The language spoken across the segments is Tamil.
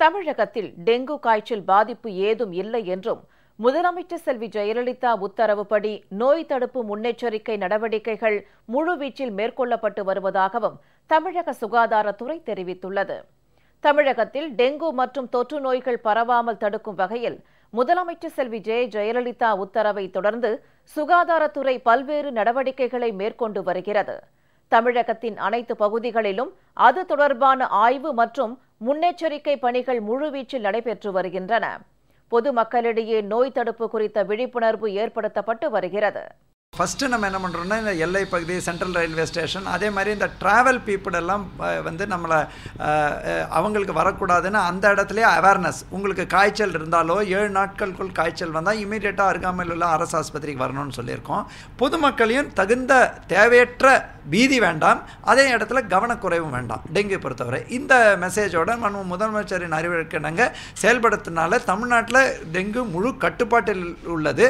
தமிழகத்தில் டெங்கு காய்ச்சல் பாதிப்பு ஏதும் இல்லை என்றும் முதலமைச்சர் செல்வி ஜெயலலிதா உத்தரவுப்படி நோய் தடுப்பு முன்னெச்சரிக்கை நடவடிக்கைகள் முழுவீச்சில் மேற்கொள்ளப்பட்டு வருவதாகவும் தமிழக சுகாதாரத்துறை தெரிவித்துள்ளது. தமிழகத்தில் டெங்கு மற்றும் தொற்று நோய்கள் பரவாமல் தடுக்கும் வகையில் முதலமைச்சர் செல்வி ஜெய ஜெயலலிதா உத்தரவை தொடர்ந்து சுகாதாரத்துறை பல்வேறு நடவடிக்கைகளை மேற்கொண்டு வருகிறது. தமிழகத்தின் அனைத்து பகுதிகளிலும் அது தொடர்பான ஆய்வு மற்றும் முன்னெச்சரிக்கை பணிகள் முழுவீச்சில் நடைபெற்று வருகின்றன. பொதுமக்களிடையே நோய் தடுப்பு குறித்த விழிப்புணர்வு ஏற்படுத்தப்பட்டு வருகிறது. ஃபஸ்ட்டு நம்ம என்ன பண்ணுறோம்னா இந்த எல்லை பகுதி சென்ட்ரல் ரயில்வே ஸ்டேஷன் அதே மாதிரி இந்த ட்ராவல் பீப்புள் எல்லாம் வந்து நம்மளை அவங்களுக்கு வரக்கூடாதுன்னு அந்த இடத்துலையே அவேர்னஸ் உங்களுக்கு காய்ச்சல் இருந்தாலோ ஏழு நாட்களுக்குள் காய்ச்சல் வந்தால் இமீடியட்டாக அருகாமையில் உள்ள அரசு ஆஸ்பத்திரிக்கு வரணும்னு சொல்லியிருக்கோம். பொதுமக்களையும் தகுந்த தேவையற்ற பீதி வேண்டாம். அதே இடத்துல கவனக்குறைவும் வேண்டாம். டெங்கு பொறுத்தவரை. இந்த மெசேஜோட நம்ம முதலமைச்சரின் அறிவிக்கிணங்க செயல்படுத்தினால தமிழ்நாட்டில் டெங்கு முழு கட்டுப்பாட்டில் உள்ளது.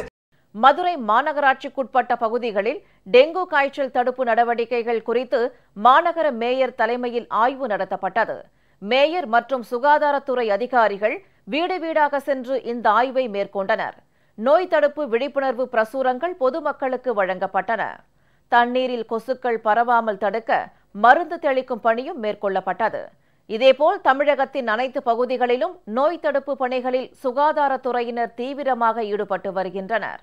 மதுரை மாநகராட்சிக்குட்பட்ட பகுதிகளில் டெங்கு காய்ச்சல் தடுப்பு நடவடிக்கைகள் குறித்து மாநகர மேயர் தலைமையில் ஆய்வு நடத்தப்பட்டது. மேயர் மற்றும் சுகாதாரத்துறை அதிகாரிகள் வீடு வீடாக சென்று இந்த ஆய்வை மேற்கொண்டனர். நோய் தடுப்பு விழிப்புணர்வு பிரசுரங்கள் பொதுமக்களுக்கு வழங்கப்பட்டன. தண்ணீரில் கொசுக்கள் பரவாமல் தடுக்க மருந்து தெளிக்கும் பணியும் மேற்கொள்ளப்பட்டது. இதேபோல் தமிழகத்தின் அனைத்து பகுதிகளிலும் நோய் தடுப்பு பணிகளில் சுகாதாரத்துறையினர் தீவிரமாக ஈடுபட்டு வருகின்றனர்.